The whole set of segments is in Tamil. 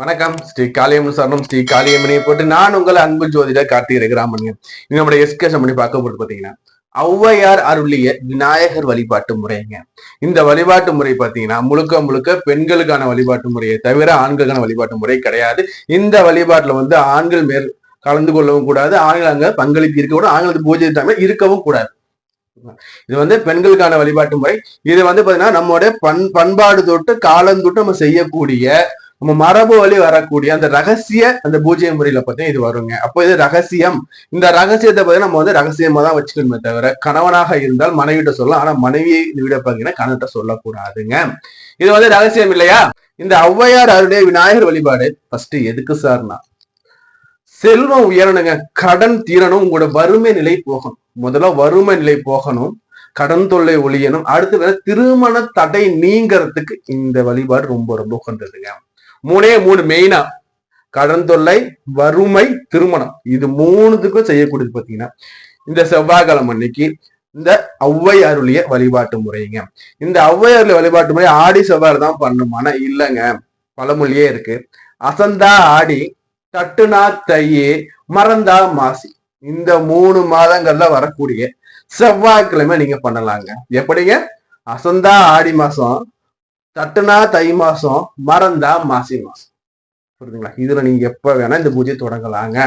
வணக்கம். ஸ்ரீ காளியம்மன் சரணம். ஸ்ரீ காளியம்மனை போட்டு நான் உங்கள் அன்பு ஜோதிடர் கார்த்திகை ராமணியம் இது நம்முடைய எஸ்கேஷன் பண்ணி பார்க்க போட்டு பாத்தீங்கன்னா ஔவையார் அருளிய விநாயகர் வழிபாட்டு முறைங்க. இந்த வழிபாட்டு முறை பாத்தீங்கன்னா முழுக்க முழுக்க பெண்களுக்கான வழிபாட்டு முறையை தவிர ஆண்களுக்கான வழிபாட்டு முறை கிடையாது. இந்த வழிபாட்டுல வந்து ஆண்கள் மேல் கலந்து கொள்ளவும் கூடாது. ஆண்கள் அங்க பங்களிப்பு இருக்க கூட ஆண்களுக்கு பூஜை தமிழ் இருக்கவும் கூடாது. இது வந்து பெண்களுக்கான வழிபாட்டு முறை. இது வந்து பாத்தீங்கன்னா நம்மளுடைய பண் பண்பாடு தொட்டு காலம் தொட்டு நம்ம செய்யக்கூடிய நம்ம மரபு வழி வரக்கூடிய அந்த ரகசிய அந்த பூஜை முறையில பார்த்தீங்கன்னா இது வருங்க. அப்போ இது ரகசியம். இந்த ரகசியத்தை பத்தி நம்ம வந்து ரகசியமா தான் வச்சுக்கணுமே தவிர கணவனாக இருந்தால் மனைவிட்ட சொல்லலாம். ஆனா மனைவியை விட பார்த்தீங்கன்னா கணவன்கிட்ட சொல்லக்கூடாதுங்க. இது வந்து ரகசியம் இல்லையா? இந்த ஔவையார் அருடைய விநாயகர் வழிபாடு ஃபர்ஸ்ட் எதுக்கு சார்னா செல்வம் உயரணுங்க. கடன் தீரணும். உங்களோட வறுமை நிலை போகணும். முதல்ல வறுமை நிலை போகணும். கடன் தொல்லை ஒழியணும். அடுத்து வேற திருமண தடை நீங்கிறதுக்கு இந்த வழிபாடு ரொம்ப ரொம்ப உகந்ததுங்க. மூணே மூணு மெயினா கடன் தொல்லை வறுமை திருமணம். இது மூணுத்துக்கும் செய்யக்கூடியது பாத்தீங்கன்னா இந்த செவ்வாய்க்கிழமை அன்னைக்கு இந்த ஒளவை அருளிய வழிபாட்டு முறைங்க. இந்த ஔவை அருளிய வழிபாட்டு முறை ஆடி செவ்வாய் தான் பண்ணுமானா இல்லைங்க. பழமொழியே இருக்கு. அசந்தா ஆடி தட்டுனா தையே மறந்தா மாசி. இந்த மூணு மாதங்கள்ல வரக்கூடிய செவ்வாய்க்கிழமை நீங்க பண்ணலாங்க. எப்படிங்க? அசந்தா ஆடி மாசம் தட்டுனா தை மாசம் மறந்தா மாசி மாசம். புரியுதுங்களா? இதுல நீங்க எப்ப வேணா இந்த பூஜை தொடங்கலாங்க.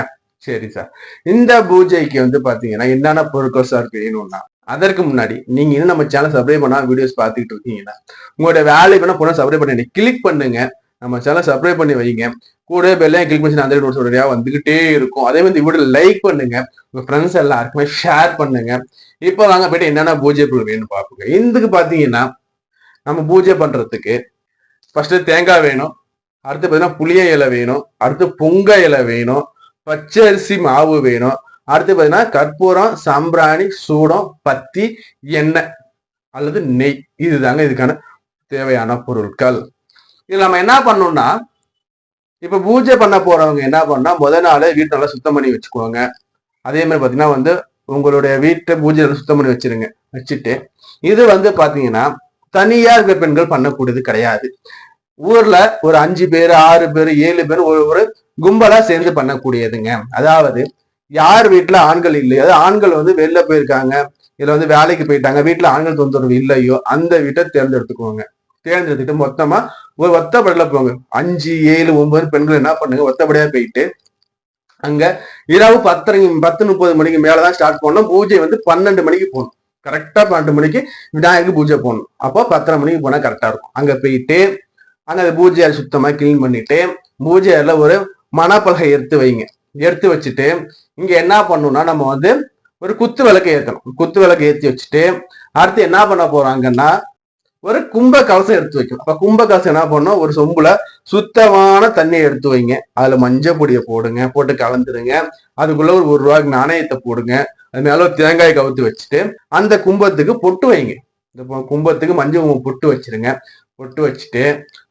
சரி சார் இந்த பூஜைக்கு வந்து பாத்தீங்கன்னா என்னென்ன பொருட்கள் சார் வேணும்னா அதற்கு முன்னாடி நீங்க இன்னும் நம்ம சேனல் சப்ஸ்கிரைப் பண்ணா வீடியோஸ் பார்த்துக்கிட்டு இருக்கீங்கன்னா உங்களோட வேலை வேணா போனா சப்ஸ்கிரைப் பண்ணி கிளிக் பண்ணுங்க. நம்ம சேனல் சப்ஸ்கிரைப் பண்ணி வைங்க. கூட பெல்லையும் கிளிக் பண்ணி அந்த நோட்ஸ் உடனே வந்துகிட்டே இருக்கும். அதே மாதிரி வீடியோ லைக் பண்ணுங்க. உங்க ஃப்ரெண்ட்ஸ் எல்லாருக்குமே ஷேர் பண்ணுங்க. இப்போ வாங்க போயிட்டு என்னென்ன பூஜை பொருள் வேணும்னு பார்ப்போங்க. இதுக்கு பாத்தீங்கன்னா நம்ம பூஜை பண்றதுக்கு ஃபர்ஸ்ட் தேங்காய் வேணும் அடுத்து பார்த்தீங்கன்னா புளிய இலை வேணும் அடுத்து பொங்க இலை வேணும் பச்சரிசி மாவு வேணும் அடுத்து பார்த்தீங்கன்னா கற்பூரம் சாம்பிராணி சூடம் பத்தி எண்ணெய் அல்லது நெய். இதுதாங்க இதுக்கான தேவையான பொருட்கள். இது நம்ம என்ன பண்ணோம்னா இப்ப பூஜை பண்ண போறவங்க என்ன பண்ணா முத நாள் வீட்டை நல்லா சுத்தம் பண்ணி வச்சுக்குவாங்க. அதே மாதிரி பார்த்தீங்கன்னா வந்து உங்களுடைய வீட்டை பூஜை சுத்தம் பண்ணி வச்சிருங்க வச்சுட்டு இது வந்து பாத்தீங்கன்னா தனியா இருக்கிற பெண்கள் பண்ணக்கூடியது கிடையாது. ஊர்ல ஒரு அஞ்சு பேர் ஆறு பேர் ஏழு பேர் ஒரு ஒரு கும்பலா சேர்ந்து பண்ணக்கூடியதுங்க. அதாவது யார் வீட்டுல ஆண்கள் இல்லையோ அதாவது ஆண்கள் வந்து வெளில போயிருக்காங்க இதுல வந்து வேலைக்கு போயிட்டாங்க வீட்டுல ஆண்கள் தொந்தரவு இல்லையோ அந்த வீட்டை தேர்ந்தெடுத்துக்குவாங்க. தேர்ந்தெடுத்துட்டு மொத்தமா ஒரு ஒத்தப்படையில போங்க. அஞ்சு ஏழு ஒன்பது பெண்கள் என்ன பண்ணுங்க ஒத்தப்படையா போயிட்டு அங்க இரவு பத்தரை பத்து முப்பது மணிக்கு மேலதான் ஸ்டார்ட் பண்ணோம் பூஜை வந்து பன்னெண்டு மணிக்கு போகணும். கரெக்டாக பன்னெண்டு மணிக்கு விநாயகருக்கு பூஜை போடணும் அப்போ பத்தரை மணிக்கு போனால் கரெக்டாக இருக்கும். அங்கே போயிட்டு அங்கே அந்த பூஜை சுத்தமாக கிளீன் பண்ணிட்டு பூஜை ஒரு மணப்பலகை எடுத்து வைங்க. எடுத்து வச்சுட்டு இங்கே என்ன பண்ணணும்னா நம்ம வந்து ஒரு குத்து விளக்கு ஏற்றணும் குத்து விளக்கு ஏற்றி வச்சுட்டு அடுத்து என்ன பண்ண போறாங்கன்னா ஒரு கும்ப கலசம் எடுத்து வைக்கணும். அப்ப கும்ப கலசம் என்ன பண்ணணும்? ஒரு சொம்புல சுத்தமான தண்ணியை எடுத்து வைங்க. அதுல மஞ்சள் பொடியை போடுங்க. போட்டு கலந்துருங்க. அதுக்குள்ள ஒரு ஒரு ரூபாய்க்கு நாணயத்தை போடுங்க. அது மேல ஒரு தேங்காய் கவுத்து வச்சுட்டு அந்த கும்பத்துக்கு பொட்டு வைங்க. இந்த கும்பத்துக்கு மஞ்சள் குங்குமம் பொட்டு வச்சிருங்க. பொட்டு வச்சுட்டு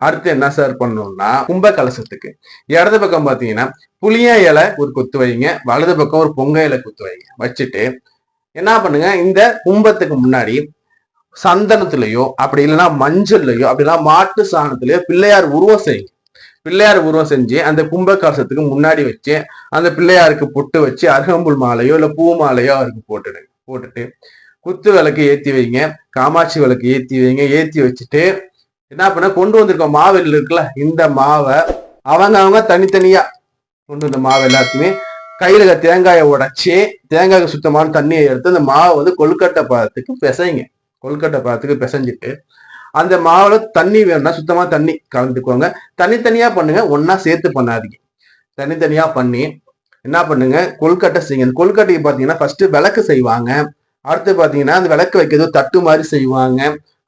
அடுத்து என்ன சார் பண்ணணும்னா கும்ப கலசத்துக்கு. இடது பக்கம் பாத்தீங்கன்னா புளிய இலை ஒரு கொத்து வைங்க. வலது பக்கம் ஒரு பொங்க இலை குத்து வைங்க. வச்சுட்டு என்ன பண்ணுங்க? இந்த கும்பத்துக்கு முன்னாடி சந்தனத்திலையோ அப்படி இல்லைன்னா மஞ்சள்லையோ அப்படி இல்லைன்னா மாட்டு சாணத்திலையோ பிள்ளையார் உருவம் செய்யுங்க. பிள்ளையார் உருவம் செஞ்சு அந்த கும்ப கலசத்துக்கு முன்னாடி வச்சு அந்த பிள்ளையாருக்கு பொட்டு வச்சு அருகம்புல் மாலையோ இல்லை பூ மாலையோ அவருக்கு போட்டுடுங்க போட்டுட்டு குத்து விளக்கு ஏற்றி வைங்க காமாட்சி விளக்கு ஏற்றி வைங்க ஏற்றி வச்சுட்டு என்ன பண்ண கொண்டு வந்திருக்கோம் மாவு இருக்குல்ல இந்த மாவை அவங்க அவங்க தனித்தனியா கொண்டு வந்த மாவு எல்லாத்தையுமே கையில தேங்காயை உடைச்சி தேங்காய்க்கு சுத்தமான தண்ணியை எடுத்து அந்த மாவை வந்து கொழுக்கட்டை பாதத்துக்கு பிசைங்க. கொழுக்கட்டை பாதத்துக்கு பிசைஞ்சிட்டு அந்த மாவுல தண்ணி வேணும்னா சுத்தமா தண்ணி கலந்துக்கோங்க. தனித்தனியா பண்ணுங்க ஒன்னா சேர்த்து பண்ணாதீங்க. தனித்தனியா பண்ணி என்ன பண்ணுங்க? கொல்கட்டை செய்யுங்க. கொல்கட்டைக்கு கொழுக்கட்டைக்கு பாத்தீங்கன்னா ஃபர்ஸ்ட் விளக்கு செய்வாங்க. அடுத்து பாத்தீங்கன்னா அந்த விளக்கு வைக்கிறது தட்டு மாதிரி செய்வாங்க.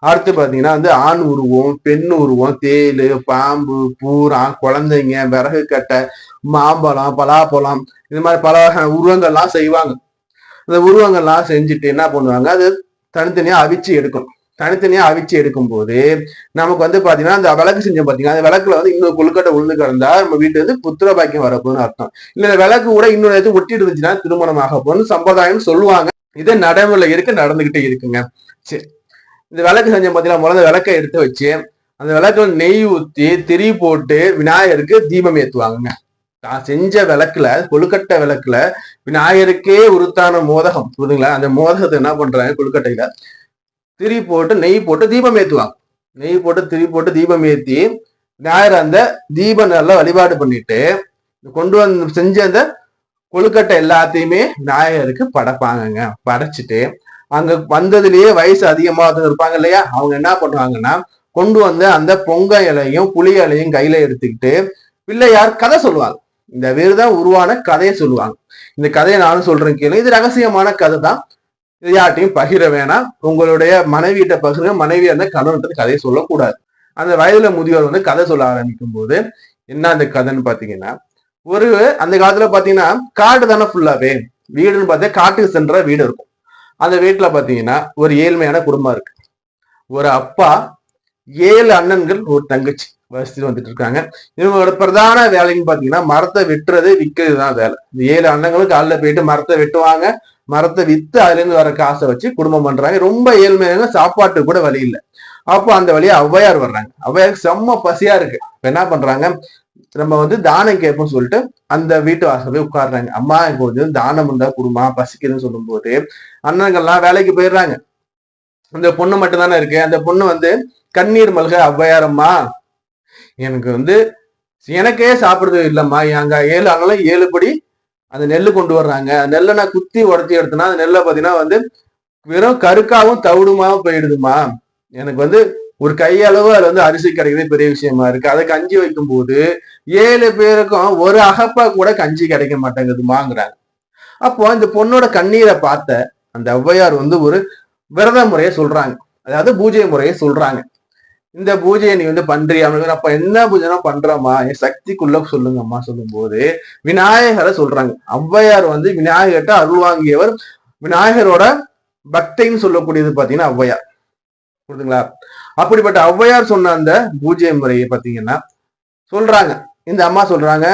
அடுத்து பாத்தீங்கன்னா வந்து ஆண் உருவம் பெண் உருவம் தேல் பாம்பு பூரா குழந்தைங்க விறகு கட்டை மாம்பழம் பலாப்பழம் இது மாதிரி பல வகையான உருவங்கள்லாம் செய்வாங்க. அந்த உருவங்கள்லாம் செஞ்சுட்டு என்ன பண்ணுவாங்க? அது தனித்தனியா அவிச்சு எடுக்கணும். தனித்தனியா அவிச்சு எடுக்கும்போது நமக்கு வந்து பாத்தீங்கன்னா அந்த விளக்கு செஞ்சோம் பாத்தீங்கன்னா அந்த விளக்குல வந்து இன்னொரு கொழுக்கட்டை உளுந்து கிடந்தா நம்ம வீட்டு வந்து புத்திர பாக்கியம் வரப்போன்னு அர்த்தம். இல்ல விளக்கு கூட இன்னொரு இது ஒட்டிட்டு இருந்துச்சுன்னா திருமணம் ஆக போகணும்னு சம்பிரதாயம்னு சொல்லுவாங்க. இது நடைமுறையில இருக்கு நடந்துகிட்டே இருக்குங்க. சரி. இந்த விளக்கு செஞ்சோம் பாத்தீங்கன்னா முதல்ல விளக்கை எடுத்து வச்சு அந்த விளக்குல நெய் ஊத்தி திரி போட்டு விநாயகருக்கு தீபம் ஏத்துவாங்க நான் செஞ்ச விளக்குல கொழுக்கட்டை விளக்குல விநாயகருக்கே உருத்தான மோதகம். புரியுதுங்களா? அந்த மோதகத்தை என்ன பண்றாங்க? கொழுக்கட்டையில திரி போட்டு நெய் போட்டு தீபம் ஏற்றுவாங்க நெய் போட்டு திரி போட்டு தீபம் ஏற்றி ஞாயிறு அந்த தீபம் நல்லா வழிபாடு பண்ணிட்டு கொண்டு வந்து செஞ்ச அந்த கொழுக்கட்டை எல்லாத்தையுமே ஞாயிறுக்கு படைப்பாங்கங்க. படைச்சிட்டு அங்க வந்ததுலயே வயசு அதிகமா இருப்பாங்க இல்லையா? அவங்க என்ன பண்ணுவாங்கன்னா கொண்டு வந்து அந்த பொங்க இலையும் புளி இலையும் கையில எடுத்துக்கிட்டு பிள்ளையார் கதை சொல்லுவாங்க. இந்த விருதான் உருவான கதையை சொல்லுவாங்க. இந்த கதையை நானும் சொல்றேன் கேளு இது ரகசியமான கதை தான் இது யார்ட்டையும் பகிர வேணாம். உங்களுடைய மனைவியிட்ட பகிர மனைவி அந்த கணவன்ட்டு கதையை சொல்லக்கூடாது. அந்த வயதுல முதியோர் வந்து கதை சொல்ல ஆரம்பிக்கும் போது என்ன அந்த கதைன்னு பாத்தீங்கன்னா ஒரு அந்த காலத்துல பாத்தீங்கன்னா காடு தானே ஃபுல்லாவே வீடுன்னு பார்த்தா காட்டுக்கு சென்ற வீடு இருக்கும். அந்த வீட்டுல பாத்தீங்கன்னா ஒரு ஏழ்மையான குடும்பம் இருக்கு. ஒரு அப்பா ஏழு அண்ணன்கள் ஒரு தங்கச்சி வசித்து வந்துட்டு இருக்காங்க. இவங்களோட பிரதான வேலைன்னு பாத்தீங்கன்னா மரத்தை வெட்டுறது விற்கிறது தான் வேலை. இந்த ஏழு அண்ணங்களும் காலைல போயிட்டு மரத்தை வெட்டுவாங்க. மரத்தை வித்து அதுல இருந்து வர காசை வச்சு குடும்பம் பண்றாங்க. ரொம்ப ஏழ்மையான சாப்பாட்டு கூட வழி இல்லை. அப்போ அந்த வழியா ஔவையார் வர்றாங்க. ஔவையாருக்கு செம்ம பசியா இருக்கு. என்ன பண்றாங்க? நம்ம வந்து தானம் கேட்போம்னு சொல்லிட்டு அந்த வீட்டு வாசல் போய் உட்காடுறாங்க அம்மா இப்போ கொஞ்சம் தானம் இருந்தா குடும்பம் பசிக்குதுன்னு சொல்லும் போது வேலைக்கு போயிடுறாங்க. அந்த பொண்ணு மட்டும் தானே இருக்கு. அந்த பொண்ணு வந்து கண்ணீர் மல்க ஔவையாரம்மா. எனக்கு வந்து எனக்கே சாப்பிடுறது இல்லம்மா. எங்க ஏழு அங்கெல்லாம் ஏழு படி அந்த நெல் கொண்டு வர்றாங்க. நெல்லை நான் குத்தி உடச்சி எடுத்தேன்னா அந்த நெல்லை பார்த்தீங்கன்னா வந்து வெறும் கருக்காவும் தவிடுமாவும் போயிடுதுமா எனக்கு வந்து ஒரு கையளவு அதுல வந்து அரிசி கிடைக்கிறது பெரிய விஷயமா இருக்கு. அதை கஞ்சி வைக்கும் போது ஏழு பேருக்கும் ஒரு அகப்பா கூட கஞ்சி கிடைக்க மாட்டேங்குதுமாங்கிறாங்க. அப்போ இந்த பொண்ணோட கண்ணீரை பார்த்த அந்த ஔவையார் வந்து ஒரு விரத முறையை சொல்றாங்க. அதாவது பூஜை முறையை சொல்றாங்க. இந்த பூஜையை நீ வந்து பண்றியா? அப்ப என்ன பூஜைனா பண்றமா என் சக்திக்குள்ள சொல்லுங்கம்மா சொல்லும் போது விநாயகரை சொல்றாங்க. ஔவையார் வந்து விநாயகர்கிட்ட அருள் வாங்கியவர் விநாயகரோட பக்தைன்னு சொல்லக்கூடியது பாத்தீங்கன்னா ஔவையார். புரியுதுங்களா? அப்படிப்பட்ட ஔவையார் சொன்ன அந்த பூஜை முறையை பாத்தீங்கன்னா சொல்றாங்க. இந்த அம்மா சொல்றாங்க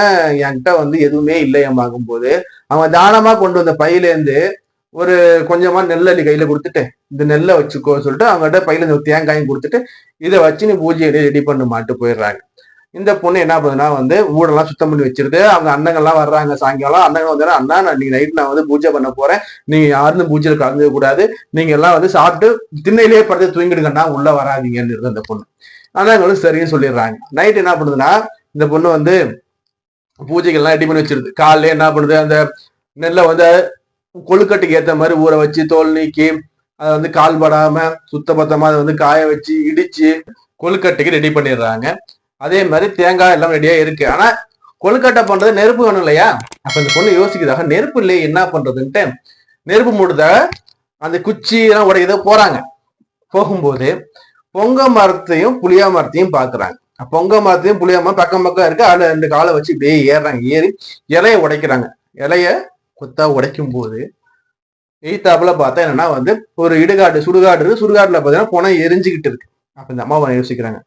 என்கிட்ட வந்து எதுவுமே இல்லையம்மாகும் போது அவங்க தானமா கொண்டு வந்த பையிலேருந்து ஒரு கொஞ்சமா நெல்லி கையில கொடுத்துட்டு இந்த நெல்லை வச்சுக்கோ சொல்லிட்டு அவங்ககிட்ட பையில இந்த தேங்காயும் கொடுத்துட்டு இதை வச்சு நீ பூஜையை ரெடி பண்ண மாட்டு போயிடுறாங்க. இந்த பொண்ணு என்ன பண்ணுதுன்னா வந்து ஊடெல்லாம் சுத்தம் பண்ணி வச்சிருது. அவங்க அண்ணங்கள்லாம் வர்றாங்க சாயங்காலம். அண்ணங்க வந்து அண்ணா நான் நீங்க நைட் நான் வந்து பூஜை பண்ண போறேன். நீங்க யாரும் பூஜையில் கலந்துக்க கூடாது. நீங்க எல்லாம் வந்து சாப்பிட்டு திண்ணையிலேயே படுத்து தூங்கிடுங்கன்னா உள்ள வராதீங்கன்னு இருந்து அந்த பொண்ணு. அண்ணங்களும் சரின்னு சொல்லிடுறாங்க. நைட் என்ன பண்ணுதுன்னா இந்த பொண்ணு வந்து பூஜைகள்லாம் ரெடி பண்ணி வச்சிருது. காலையில என்ன பண்ணுது அந்த நெல்லை வந்து கொழுக்கட்டுக்கு ஏற்ற மாதிரி ஊற வச்சு தோல் நீக்கி அதை வந்து கால் படாம சுத்தபத்தமா அதை வந்து காய வச்சு இடிச்சு கொழுக்கட்டைக்கு ரெடி பண்ணிடுறாங்க. அதே மாதிரி தேங்காய் எல்லாம் ரெடியா இருக்கு. ஆனா கொழுக்கட்டை பண்றது நெருப்பு வேணும் இல்லையா? அப்ப இந்த பொண்ணு யோசிக்குதாக நெருப்பு இல்லையே என்ன பண்றதுன்ட்டு? நெருப்பு மூடுதாக அந்த குச்சி எல்லாம் உடையத போறாங்க. போகும்போது பொங்க மரத்தையும் புளியா மரத்தையும் பாக்குறாங்க. பொங்க மரத்தையும் புளியா மரம் பக்கம் பக்கம் இருக்கு. அதுல ரெண்டு காலை வச்சு இப்படியே ஏறுறாங்க. ஏறி இலைய உடைக்கிறாங்க. இலைய கொத்தா உடைக்கும் போது எய்த்தாப்புல பார்த்தா என்னன்னா வந்து ஒரு இடுகாடு சுடுகாடு இருக்கு. சுடுகாடுல பார்த்தீங்கன்னா புனை எரிஞ்சுக்கிட்டு இருக்கு. அப்ப இந்த அம்மாவை யோசிக்கிறாங்க.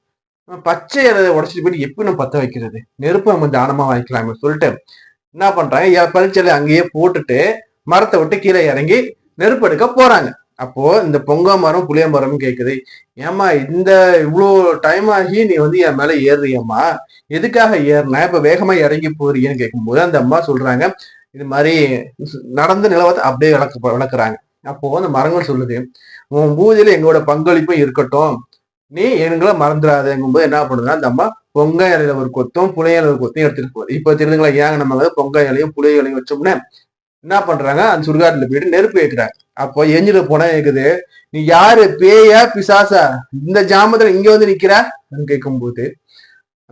பச்சை இலையை உடச்சிட்டு போயிட்டு எப்படி நம்ம பத்த வைக்கிறது? நெருப்பு நம்ம தானமா வாங்கிக்கலாமே சொல்லிட்டு என்ன பண்றாங்க? பரிச்சலை அங்கேயே போட்டுட்டு மரத்தை விட்டு கீழே இறங்கி நெருப்பு எடுக்க போறாங்க. அப்போ இந்த பொங்க மரம் புளிய மரம் கேக்குது. ஏமா இந்த இவ்வளோ டைம் ஆகி நீ வந்து என் மேல ஏறுறியம்மா? எதுக்காக ஏறின? இப்ப வேகமா இறங்கி போறீங்கன்னு கேட்கும்போது அந்த அம்மா சொல்றாங்க இது மாதிரி நடந்த நிலவத்தை அப்படியே விளக்கு விளக்குறாங்க. அப்போ அந்த மரங்கள் சொல்லுது உன் பூஜையில எங்களோட பங்களிப்பும் இருக்கட்டும். நீ எங்களை மறந்துடாதுங்கும்போது என்ன பண்ணுதுன்னா அந்த அம்மா பொங்க இலையில ஒரு கொத்தும் புளிய இலையில ஒரு கொத்தையும் எடுத்துட்டு போகுது. இப்ப தெரிஞ்சுங்களா ஏங்க நம்ம வந்து பொங்க இலையும் புளிய இலையும் வச்சோம்னா. என்ன பண்றாங்க அந்த சுடுகாட்டுல போயிட்டு நெருப்பு வைக்கிறாங்க அப்போ எஞ்சில போனா இருக்குது நீ யாரு பேயா பிசாசா? இந்த ஜாமத்துல இங்க வந்து நிக்கிற? கேட்கும் போது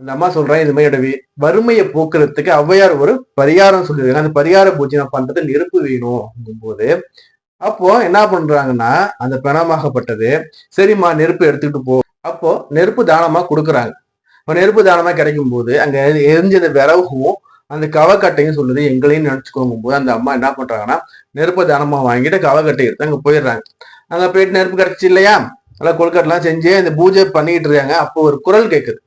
அந்த அம்மா சொல்றேன் இது மாதிரி வறுமையை போக்குறதுக்கு ஔவையார் ஒரு பரிகாரம் சொல்லியிருக்காங்க. அந்த பரிகார பூஜை நான் பண்றது நெருப்பு வேணும் போது அப்போ என்ன பண்றாங்கன்னா அந்த பிணமாகப்பட்டது சரிம்மா நெருப்பு எடுத்துக்கிட்டு போ. அப்போ நெருப்பு தானமா கொடுக்குறாங்க. இப்போ நெருப்பு தானமா கிடைக்கும் போது அங்க எரிஞ்சது விறகும் அந்த கவக்கட்டையும் சொல்லுது எங்களையும் நினைச்சுக்கோங்கும் போது அந்த அம்மா என்ன பண்றாங்கன்னா நெருப்பு தானமா வாங்கிட்டு கவக்கட்டை எடுத்து அங்க போயிடுறாங்க. அங்க போயிட்டு நெருப்பு கிடைச்சி இல்லையா? நல்லா கொழுக்கட்டெல்லாம் செஞ்சு அந்த பூஜை பண்ணிட்டு இருக்காங்க. அப்போ ஒரு குரல் கேட்குது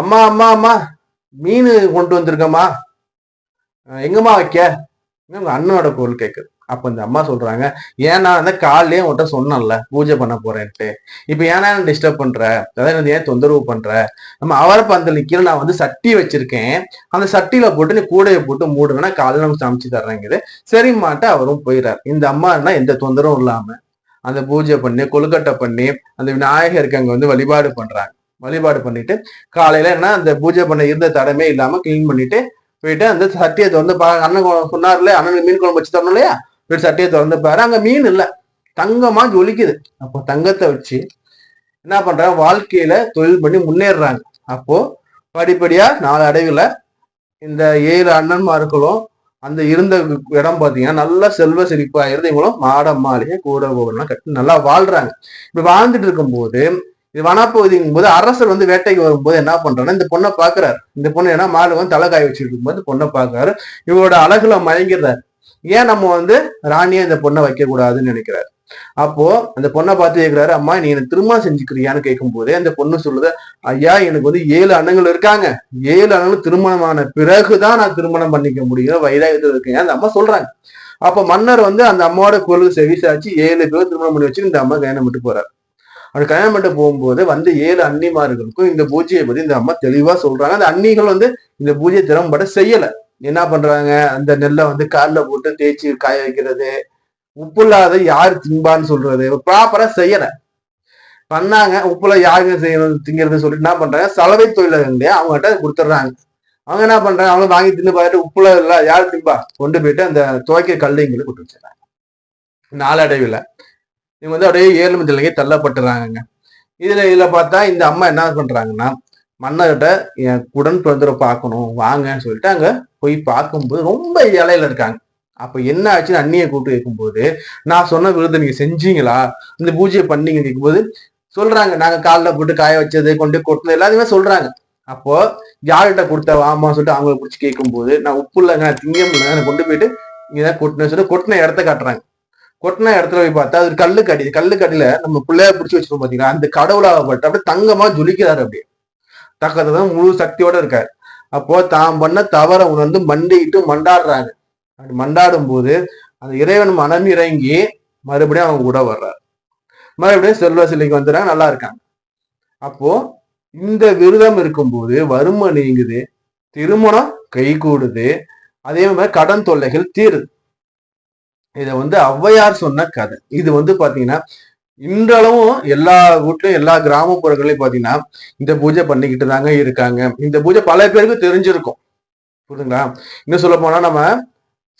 அம்மா அம்மா அம்மா மீன் கொண்டு வந்திருக்கம்மா. எங்கம்மா வைக்க? உங்க அண்ணனோட குரல் கேட்குது அப்ப இந்த அம்மா சொல்றாங்க ஏன்னா அந்த காலையே உன்கிட்ட சொன்னேன்ல பூஜை பண்ண போறேன்ட்டு. இப்ப ஏன்னா டிஸ்டர்ப் பண்ற? அதாவது எனக்கு ஏன் தொந்தரவு பண்ற? நம்ம அவரை பந்தல் நிக்கிற நான் வந்து சட்டி வச்சிருக்கேன். அந்த சட்டியில போட்டு நீ கூடையை போட்டு மூடுனா காலையில் நமக்கு சமைச்சு தர்றேங்குது. சரிம்மாட்டு அவரும் போயிடுறாரு இந்த அம்மானா எந்த தொந்தரவும் இல்லாம அந்த பூஜை பண்ணி கொழுக்கட்டை பண்ணி அந்த விநாயகருக்கு அங்க வந்து வழிபாடு பண்றாங்க. வழிபாடு பண்ணிட்டு காலையில என்ன அந்த பூஜை பண்ண இருந்த தடமே இல்லாம கிளீன் பண்ணிட்டு போயிட்டு அந்த சட்டியை திறந்து பா அண்ணன் சொன்னார்ல அண்ணனுக்கு மீன் குழம்பு வச்சு தரணும் இல்லையா? போயிட்டு சட்டியை திறந்து பாரு. அங்க மீன் இல்ல. தங்கமா ஜொலிக்குது. அப்போ தங்கத்தை வச்சு என்ன பண்றாங்க? வாழ்க்கையில தொழில் பண்ணி முன்னேறுறாங்க. அப்போ படிப்படியா நாலு அடைவுல இந்த ஏழு அண்ணன்மார்களும் அந்த இருந்த இடம் பாத்தீங்கன்னா நல்ல செல்வ செழிப்பா இருந்தவங்களும் மாட மாளிகை கூட கோபுரம்லாம் கட்டி நல்லா வாழ்றாங்க. இப்படி வாழ்ந்துட்டு இருக்கும்போது இது வனப்பகுதிங்கும் போது அரசர் வந்து வேட்டைக்கு வரும்போது என்ன பண்றாருன்னா இந்த பொண்ணை பாக்குறாரு. இந்த பொண்ணு ஏன்னா மாடு வந்து தலை காய வச்சுட்டு பொண்ணை பாக்குறாரு. இவரோட அழகுல மயங்கிறாரு ஏன் நம்ம வந்து ராணியை இந்த பொண்ணை வைக்க கூடாதுன்னு நினைக்கிறாரு? அப்போ அந்த பொண்ணை பார்த்து கேட்கிறாரு அம்மா நீ என்ன திருமணம் செஞ்சுக்கிறியான்னு கேட்கும் போதே அந்த பொண்ணு சொல்லுது ஐயா எனக்கு வந்து ஏழு அண்ணங்கள் இருக்காங்க. ஏழு அண்ணங்கள் திருமணமான பிறகுதான் நான் திருமணம் பண்ணிக்க முடியும். வைராகத்தில் இருக்கேன். அந்த அம்மா சொல்றாங்க. அப்ப மன்னர் வந்து அந்த அம்மாவோட குரலுக்கு செவிசாச்சு ஏழு பேர் திருமணம் பண்ணி வச்சு இந்த அம்மா கல்யாணம் விட்டு போறாரு. அப்படி கல்யாணம் பண்ணிட்டு போகும்போது வந்து ஏழு அன்னிமார்களுக்கும் இந்த பூஜையை பத்தி இந்த அம்மா தெளிவா சொல்றாங்க. அந்த அன்னிகள் வந்து இந்த பூஜையை திறம்பட செய்யல. என்ன பண்றாங்க? அந்த நெல்லை வந்து கால்ல போட்டு தேய்ச்சி காய வைக்கிறது. உப்பு இல்லாத யார் திம்பான்னு சொல்றது. ப்ராப்பரா செய்யல. பண்ணாங்க. உப்புல யாருங்க செய்யணும் திங்கிறது சொல்லிட்டு என்ன பண்றாங்க? சலவை தொழிலகங்களே அவங்ககிட்ட கொடுத்துட்றாங்க. அவங்க என்ன பண்றாங்க? அவங்க வாங்கி தின்னு பார்த்துட்டு உப்புல இல்ல யார் திம்பா? கொண்டு போயிட்டு அந்த துவைக்க கல்லைங்களை கொண்டு வச்சிடறாங்க. நாளடைவில் இவங்க வந்து அப்படியே ஏழு நிலைக்கு தள்ளப்பட்டுறாங்க இதுல இதுல பார்த்தா இந்த அம்மா என்ன பண்றாங்கன்னா மன்னர்கிட்ட என் உடன் பிறந்தரை பார்க்கணும் வாங்கன்னு சொல்லிட்டு அங்க போய் பார்க்கும்போது ரொம்ப இலையில இருக்காங்க. அப்ப என்ன ஆச்சுன்னு அண்ணியை கூப்பிட்டு கேட்கும்போது நான் சொன்ன விருது நீங்க செஞ்சீங்களா? இந்த பூஜையை பண்ணீங்க கேட்கும்போது சொல்றாங்க. நாங்க காலில் போட்டு காய வச்சது கொண்டு கொட்டினது எல்லாத்தையுமே சொல்றாங்க. அப்போ யார்கிட்ட கொடுத்த வாமான்னு சொல்லிட்டு அவங்கள பிடிச்சி கேட்கும்போது நான் உப்பு இல்லைங்க நான் திங்க முடியல கொண்டு போயிட்டு இங்கதான் கொட்டினேன் சொல்லிட்டு கொட்டின இடத்த காட்டுறாங்க. கொட்டின இடத்துல போய் பார்த்தா அது கல்லு கடி கல்லு கடியில நம்ம பிள்ளைய பிடிச்சி வச்சிருக்கோம் பாத்தீங்கன்னா அந்த கடவுளாகப்பட்டு அப்படியே தங்கமா ஜொலிக்கிறாரு அப்படியே. தக்கதான் முழு சக்தியோட இருக்காரு. அப்போ தான் பண்ண தவற உணர்ந்து மண்டிட்டு மண்டாடுறாங்க அப்படி மண்டாடும் போது அந்த இறைவன் மனம் இறங்கி மறுபடியும் அவங்க கூட வர்றாரு. மறுபடியும் செல்வ சிலைக்கு வந்துடுறாங்க நல்லா இருக்காங்க. அப்போ இந்த விரதம் இருக்கும்போது வறுமை நீங்குது திருமணம் கைகூடுது அதே மாதிரி கடன் தொல்லைகள் தீருது. இதை வந்து ஔவையார் சொன்ன கதை. இது வந்து பாத்தீங்கன்னா இன்றளவும் எல்லா வீட்லயும் எல்லா கிராமப்புறங்களையும் பாத்தீங்கன்னா இந்த பூஜை பண்ணிக்கிட்டு தாங்க இருக்காங்க. இந்த பூஜை பல பேருக்கு தெரிஞ்சிருக்கும். புரியுதுங்களா? இன்னும் சொல்ல போனா நம்ம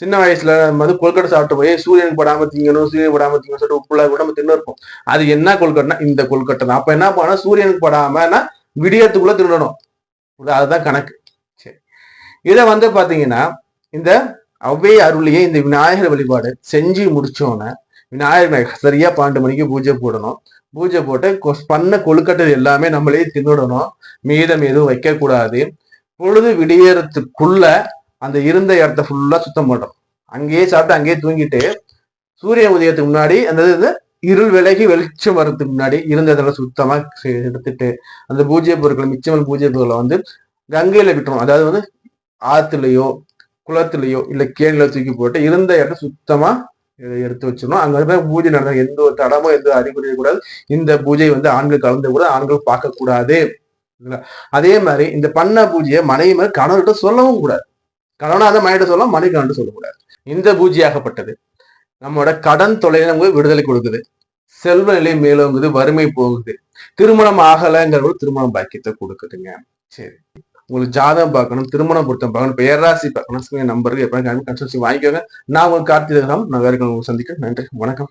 சின்ன வயசுல நம்ம வந்து கொல்கட்டை சாப்பிட்டு போய் சூரியனுக்கு படாம திங்கணும் சூரியன் படாம திங்கணும் சொல்லிட்டு உப்புல கூட நம்ம தின்னு இருப்போம் அது என்ன கொல்கட்டைனா இந்த கொல்கட்டை தான். அப்ப என்ன பண்ணா சூரியனுக்கு படாமனா விடியத்துக்குள்ள திருடணும் அதுதான் கணக்கு. சரி. இதை வந்து பாத்தீங்கன்னா இந்த அவ்வே அருளியே இந்த விநாயகர் வழிபாடு செஞ்சு முடிச்சோன்னே விநாயகர் சரியா பன்னெண்டு மணிக்கு பூஜை போடணும். பூஜை போட்டு பண்ண கொழுக்கட்டை எல்லாமே நம்மளே தின்னுடணும். மீதம் எதுவும் வைக்கக்கூடாது. பொழுது விடியறதுக்குள்ள அந்த இருந்த இடத்த ஃபுல்லா சுத்தம் பண்றோம் அங்கேயே சாப்பிட்டு அங்கேயே தூங்கிட்டு சூரிய உதயத்துக்கு முன்னாடி அந்த இது இருள் விலகி வெளிச்சம் வர்றதுக்கு முன்னாடி இருந்ததெல்லாம் சுத்தமா செ- எடுத்துட்டு அந்த பூஜை பொருட்கள் மிச்சமல் பூஜை பொருட்களை வந்து கங்கையில விட்டுரும் அதாவது வந்து ஆத்துலயோ குளத்துலயோ இல்ல கேணில தூக்கி போட்டு இருந்த இடம் சுத்தமா எடுத்து வச்சிடணும். அங்க போய் பூஜை நடந்த எந்த ஒரு தடமோ எந்த அறிகுறியும் கூடாது இந்த பூஜை வந்து ஆண்கள் கலந்து கூட ஆண்கள் பார்க்க கூடாது அதே மாதிரி இந்த பண்ண பூஜையை மனைவி மாதிரி கணவர்கிட்ட சொல்லவும் கூடாது. கணவனாத மனைவிட்ட சொல்லலாம் மனைவி கணவன் சொல்லக்கூடாது. இந்த பூஜையாகப்பட்டது நம்மளோட கடன் தொலைலை விடுதலை கொடுக்குது. செல்வ நிலை மேலோங்குது வறுமை போகுது. திருமணம் ஆகலைங்கிற திருமணம் பாக்கியத்தை கொடுக்குதுங்க. சரி. உங்களுக்கு ஜாதகம் பார்க்கணும் திருமணம் பொருத்தம் பார்க்கணும் பேராசி பார்க்கணும் நம்பருக்கு எப்போ கன்சல்சி வாங்கிக்கோங்க. நான் உங்களுக்கு கார்த்திகை நான் வேறு உங்களுக்கு சந்திக்கிறேன். நன்றி வணக்கம்.